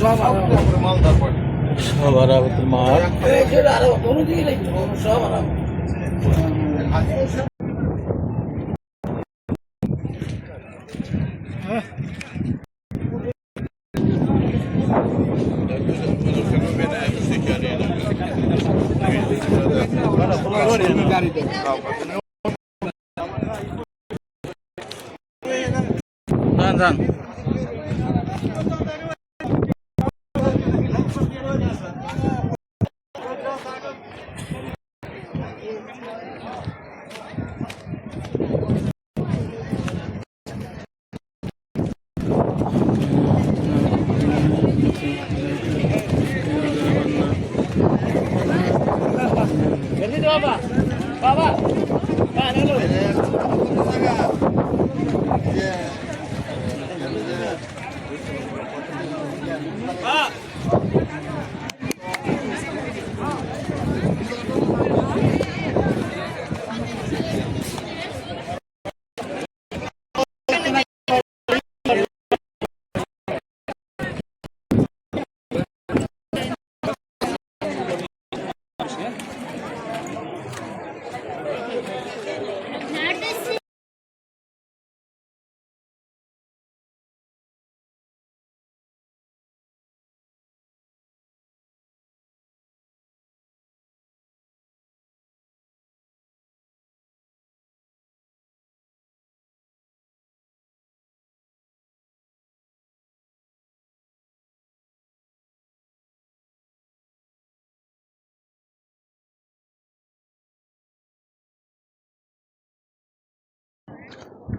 সব আরাম সব আরাফাতের মাঠ এই যে আরাম কোনো দিকে নেই তো, সব আরাম যান যান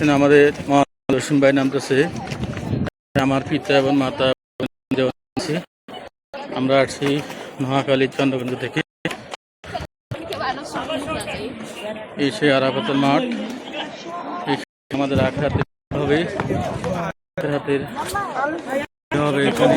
এখানে আমাদের মহালক্ষ্মী ভাই নামতেছে আমার পিতা এবং মাতা। আমরা আসছি মহাকালী চন্দ্রগঞ্জ থেকে। এই সে আরাফাতের মাঠ। আমাদের আখড়াতে হবে। হবে এখানে।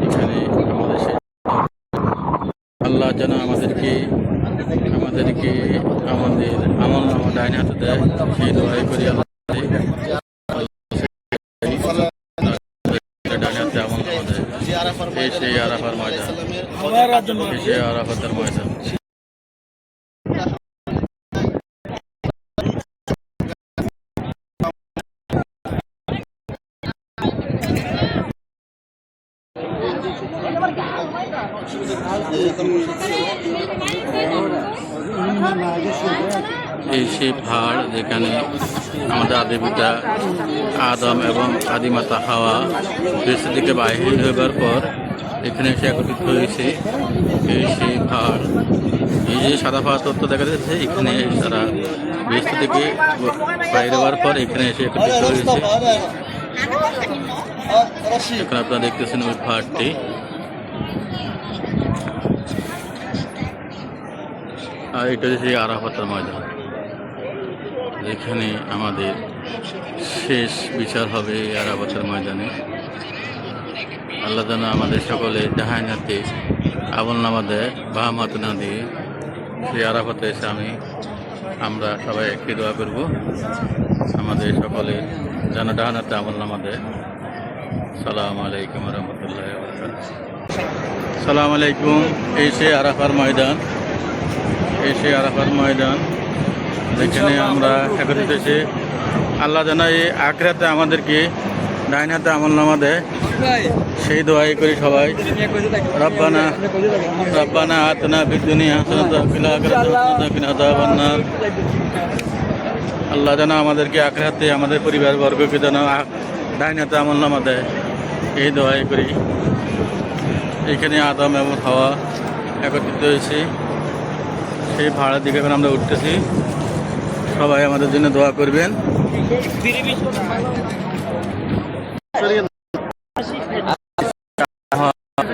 এখানে আমাদের সে- আল্লাহ যেন আমাদেরকে আমাদেরকে আমাদের আমল নামা ডাইন হাতে দেয়। সেই দোয়াই করি আল্লাহ। আরাফার ময়দান। আরাফাতের ময়দান। এই সেই পাহাড় যেখানে আমাদের আদিপিতা আদম এবং আদিমাতা হাওয়া দেশের দিকে বাহির হইবার পর এখানে এসে একত্রিত হয়েছে। এই সেই পাহাড়। এই যে সাদা পাহাড় তত্ত্ব দেখা যাচ্ছে, এখানে তারা বেস্ত থেকে বাইরে হওয়ার পর এখানে এসে একত্রিত হয়েছে। এখন আপনারা দেখতেছেন ওই পাহাড়টি। আর এটা হচ্ছে আরাফাতের ময়দান। যেখানে আমাদের শেষ বিচার হবে আরাফাতের ময়দানে। আল্লাহ যেন আমাদের সকলে ডাহাই নাতে আমল নামা দেয় বাম হাত না দিয়ে। সেই আরাফাতে এসে আমি, আমরা সবাই একটি দোয়া করব। আমাদের সকলে যেন ডাহানাতে আমল নামা দেয়। সালাম আলাইকুম রহমতুল্লাহ সালাম আলাইকুম, এই সে আরাফার ময়দান। এই সে আরাফার ময়দান। যেখানে আমরা একত্রিত হয়েছি। আল্লাহ যেন এই আখরাতে আমাদেরকে ডাইন হাতে আমল নামা দেয়। সেই দোয়াই করি সবাই। রব্বানা রব্বানা আতনা কিনা আল্লাহ যেন আমাদেরকে আখরাতে আমাদের পরিবার বর্গকে যেন ডাইন হাতে আমল নামা দেয়। এই দোয়াই করি। এখানে আদম এবং হাওয়া একত্রিত হয়েছে। সেই ভাড়ার দিকে এখন আমরা উঠতেছি। সবাই আমাদের জন্য দোয়া করবেন।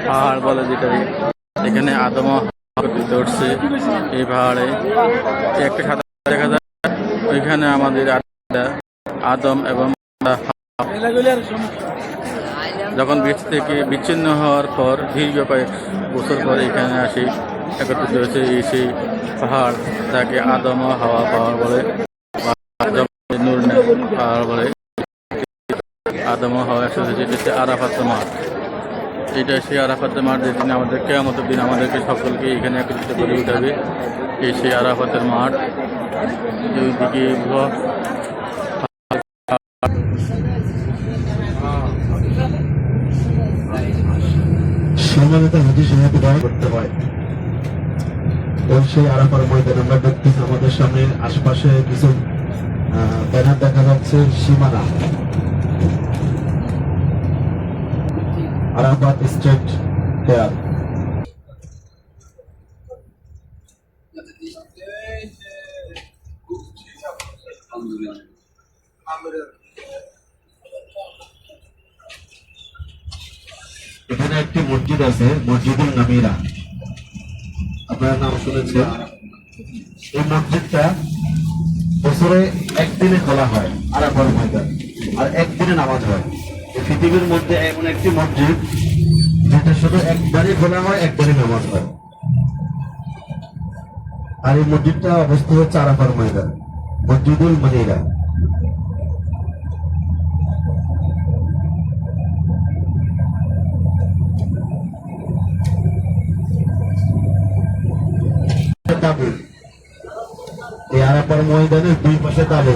পাহাড় বলে যেটা এখানে আদম উঠছে এই পাহাড়ে। একটা সাদা দেখা যায়। ওইখানে আমাদের আদম এবং যখন বীজ থেকে বিচ্ছিন্ন হওয়ার পর দীর্ঘ কয়েক বছর পর এখানে আসি। একত্রিত হয়েছে এই পাহাড় তাকে আদম হাওয়া পাহাড় বলে নূর পাহাড় বলে। আদম হাওয়া একসাথে যেতে আরাফাত মাঠ এটা সেই আরাফাতের মাঠ যেদিন আমাদের কেয়ামতের দিন আমাদেরকে সকলকে এখানে একত্রিত করে উঠাবে, এই সেই আরাফাতের মাঠ ওইদিকে ভুয়া সম্মানিত হাজি দয়া করতে হয়। এবং সেই আরাফার ময়দান আমরা দেখতেছি আমাদের সামনে আশপাশে কিছু ব্যানার দেখা যাচ্ছে, সীমানা। Arafat state fair. এখানে একটি মসজিদ আছে, মসজিদুল নামিরা। আপনারা নাম শুনেছেন এই মসজিদটা বছরে একদিনে খোলা হয়, আরাফার ময়দান। আর একদিনে নামাজ হয়। পৃথিবীর মধ্যে এমন একটি মসজিদ যেটা শুধু একবারই খোলা হয়, একবারই নামাজ হয়। আর এই মসজিদটা অবস্থিত হচ্ছে আরাফার ময়দান, মসজিদুল মনিরা। তাবু। এই আরাপার ময়দানের দুই পাশে তাবু।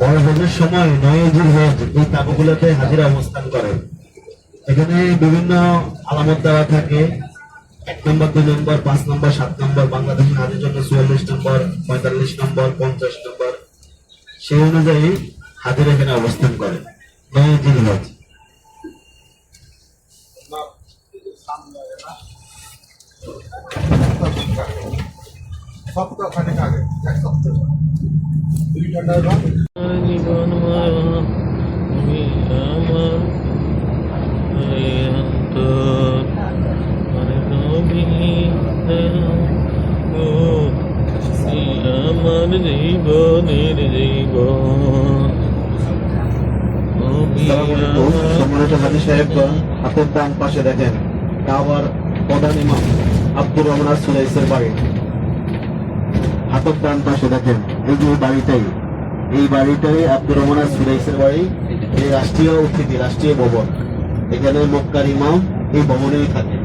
বড় সময় নয় হজ এই তাবুগুলোতে হাজিরা অবস্থান করে। এখানে বিভিন্ন আলামত দেওয়া থাকে। এক নম্বর, দুই নম্বর, পাঁচ নম্বর, সাত নম্বর বাংলাদেশের হাজির জন্য চুয়াল্লিশ নম্বর, পঁয়তাল্লিশ নম্বর, পঞ্চাশ নম্বর। সেই অনুযায়ী হাজির এখানে অবস্থান করে। নয় হজ সপ্তাহখানেক আগে এক সপ্তাহ। দুই ঘণ্টার জীবন মায়া আমার অন্তর মানে নবী ও তুমি আমার জীবনের জীবন সম্মানিত হাজি সাহেবগণ হাতের ডান পাশে দেখেন কাবার প্রধান ইমাম আব্দুর রহমান সুলাইসের বাড়ি। হাতের ডান পাশে দেখেন এই যে বাড়িটাই, এই বাড়িটাই আব্দুর রহমান সুরাইসের বাড়ি, এই রাষ্ট্রীয় অতিথি রাষ্ট্রীয় ভবন। এখানে মক্কার ইমাম এই ভবনেই থাকে।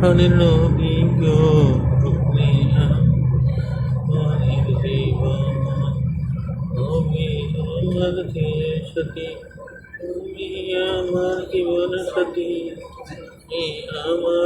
ফালে নবী গো সতী? তুমি আমার জীবন সতী। আমার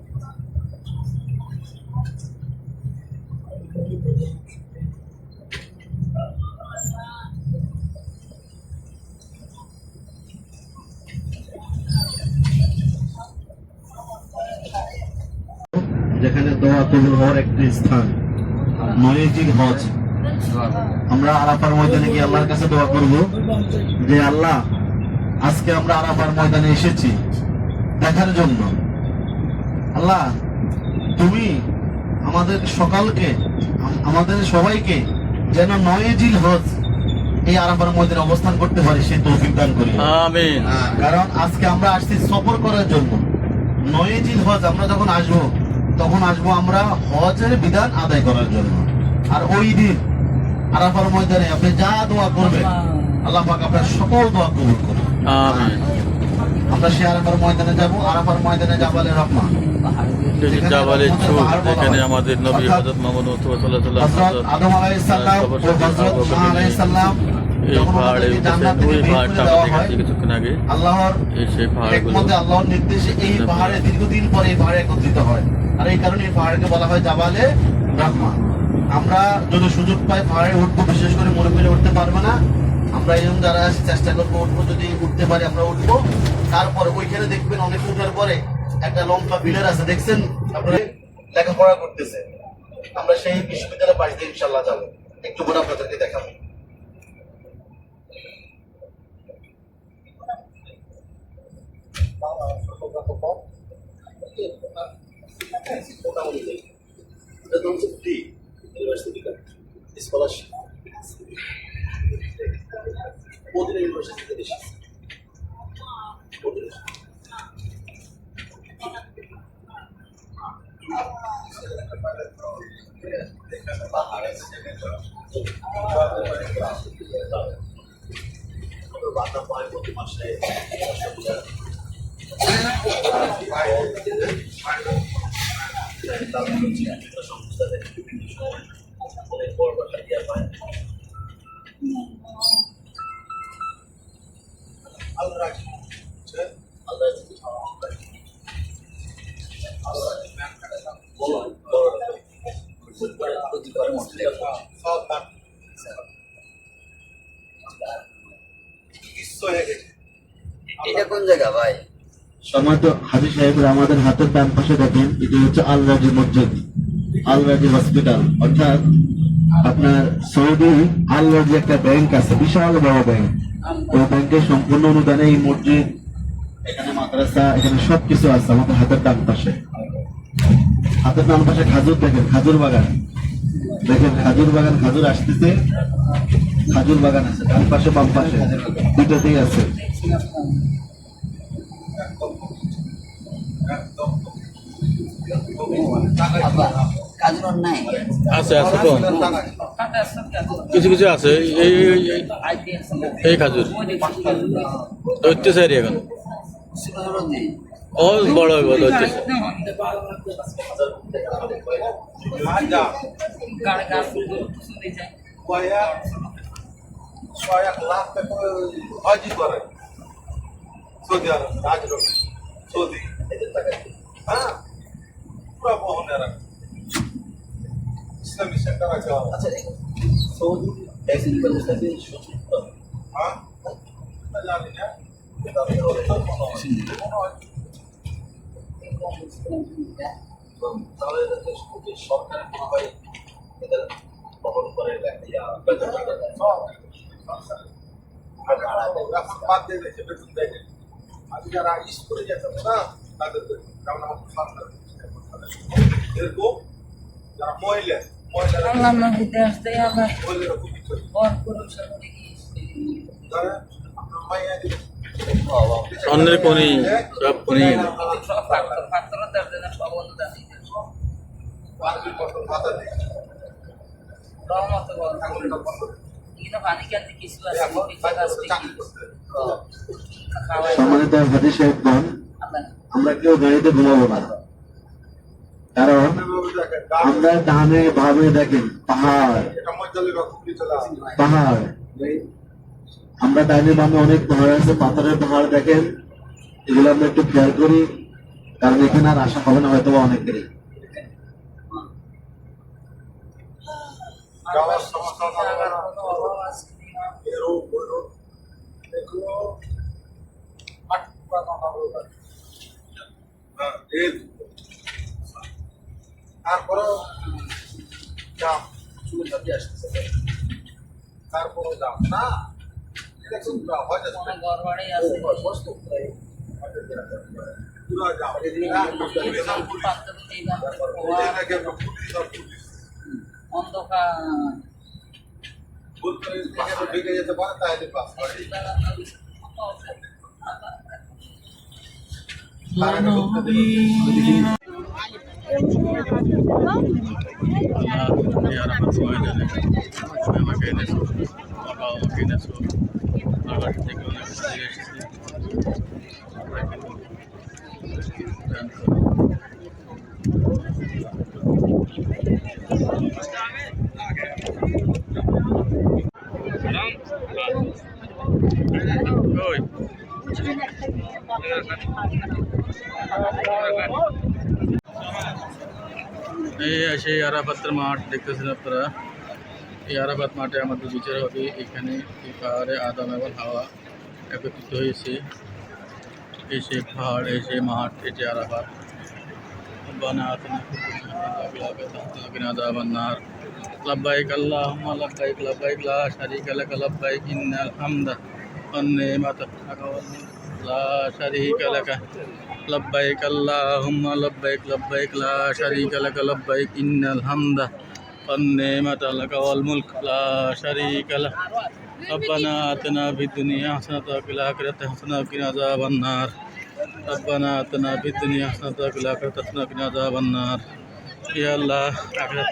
যেখানে দোয়া কবুল হওয়ার একটি স্থান। নয়েজির হজ। আমরা আরাফার ময়দানে গিয়ে আল্লাহর কাছে দোয়া করব যে আল্লাহ আজকে আমরা আরাফার ময়দানে এসেছি দেখার জন্য। আল্লাহ তুমি আমাদের সকালকে আমাদের সবাইকে যেন নয়েজিল হজ এই আরাফার ময়দানে অবস্থান করতে পারি সেই তৌফিক দান করি। কারণ আজকে আমরা আসছি সফর করার জন্য। নয়েজিল হজ আমরা যখন আসব তখন আসব আমরা হজের বিধান আদায় করার জন্য। আর ওই দিন আরাফার ময়দানে আপনি যা দোয়া করবেন আল্লাহ পাক আপনার সকল দোয়া কবুল করুন। আমরা সে আরাফার ময়দানে যাব আরাফার ময়দানে রহমান জাবালে এখানে আমাদের নবী হযরত মুহাম্মদ সাল্লাল্লাহু আলাইহি হযরত আদম আলাইহিস সালাম ও হযরত আলাইহিস সালাম এই পাহাড়ে ওনাদেরকে ওই পাহাড়টা দেওয়া আমরা কিছুক্ষণ আগে আল্লাহর সেই পাহাড়গুলো আল্লাহর নির্দেশে এই পাহাড়ে দীর্ঘদিন পরে এই পাহাড়ে একত্রিত হয়। আর এই কারণে এই পাহাড়কে বলা হয় জাবালে রাহমা আমরা যদি সুযোগ পাই পাহাড়ে উঠবো বিশেষ করে মনে করে উঠতে পারবে না। আমরা এরকম যারা চেষ্টা করব উঠবো যদি উঠতে পারি আমরা উঠবো। তারপরে ওইখানে দেখবেন অনেক উঠার পরে একটা লম্বা বিলের আছে দেখছেন? আপনারা লেখাপড়া করতেছে। আমরা সেই বিশ্ববিদ্যালয়ে পাশ দিয়ে ইনশাল্লাহ যাব। একটু করে আপনাদেরকে দেখাবো। The terms of free university scholarship. Both in university é Both in Bata pai, quanto é, এটা কোন জায়গা ভাই? সম্মানিত হাজি সাহেবরা, আমাদের হাতের ডান পাশে দেখেন, এটি হচ্ছে আল রাজি মসজিদ, আল রাজি হসপিটাল। অর্থাৎ আপনার সৌদি আল রাজি একটা ব্যাংক আছে, বিশাল বড় ব্যাংক ওই ব্যাংকের সম্পূর্ণ অনুদানে এই মসজিদ, এখানে মাদ্রাসা, এখানে সবকিছু আছে আমাদের হাতের ডান পাশে। হাতের ডান পাশে খাজুর দেখেন, খাজুর বাগান। দেখেন, খাজুর বাগান, খাজুর আসতেছে। খাজুর বাগান আছে, ডান পাশে, বাম পাশে দুটোতেই আছে। আছে আছে তো। কিছু কিছু আছে এই এই- খাজুর। ধরতেছে এখন। ও বড় হইব কয়েক কয়েক লাখ টাকা হজি করে সৌদি আরব। রাজরোগ সৌদি। হ্যাঁ পুরো বহনের ইসলামী সেন্টার আছে আচ্ছা সৌদি ট্যাক্সি ব্যবস্থা কি না হয়। এটা বেতন দেয়। না। যারা স্কুলে যেতেন না, তাদের যারা মহিলা আল্লাহ আসতে আবার স্বর্ণের খনি সব আল্লাহ আমরা কেউ গাড়িতে ঘুমাবো না। কারণ দেখেন আমরা ডানে ভাবে দেখেন পাহাড়। পাহাড়। আমরা ডাইনে বামে অনেক পাহাড় আছে পাথরের পাহাড় দেখেন। এগুলো আমরা একটু খেয়াল করি কারণ এখানে আর আশা হবে না হয়তো অনেকেরই। যাওয়ার তারপরেও দাম চুল চাপি আসতেছে। তারপরেও দাম না হয় অন্ধকার। ভুল করে থেকে তো ঢুকে যেতে পারে তাহলে পাস করে আল্লাহ এই সেই আরাফাতের মাঠ দেখতেছেন আপনারা এই আরাফাত মাঠে আমাদের বিচার হবে এখানে এই পাহাড়ে আদম এবং হাওয়া একত্রিত হয়েছে এই সেই পাহাড় এই সেই মাঠ এই যে আরাফাত ربنا آتنا في الدنيا حسنة وقنا عذاب النار لبيك اللهم لبيك لبيك لا شريك لك لبيك إن الحمد والنعمة لك والملك لا شريك لك لبيك اللهم لبيك لبيك لا شريك لك لبيك إن الحمد والنعمة لك والملك لا شريك لك ربنا آتنا في الدنيا حسنة وفي الآخرة حسنة وقنا عذاب النار ربنا آتنا في الدنيا حسنة وفي الآخرة حسنة وقنا عذاب النار يا الله آخرت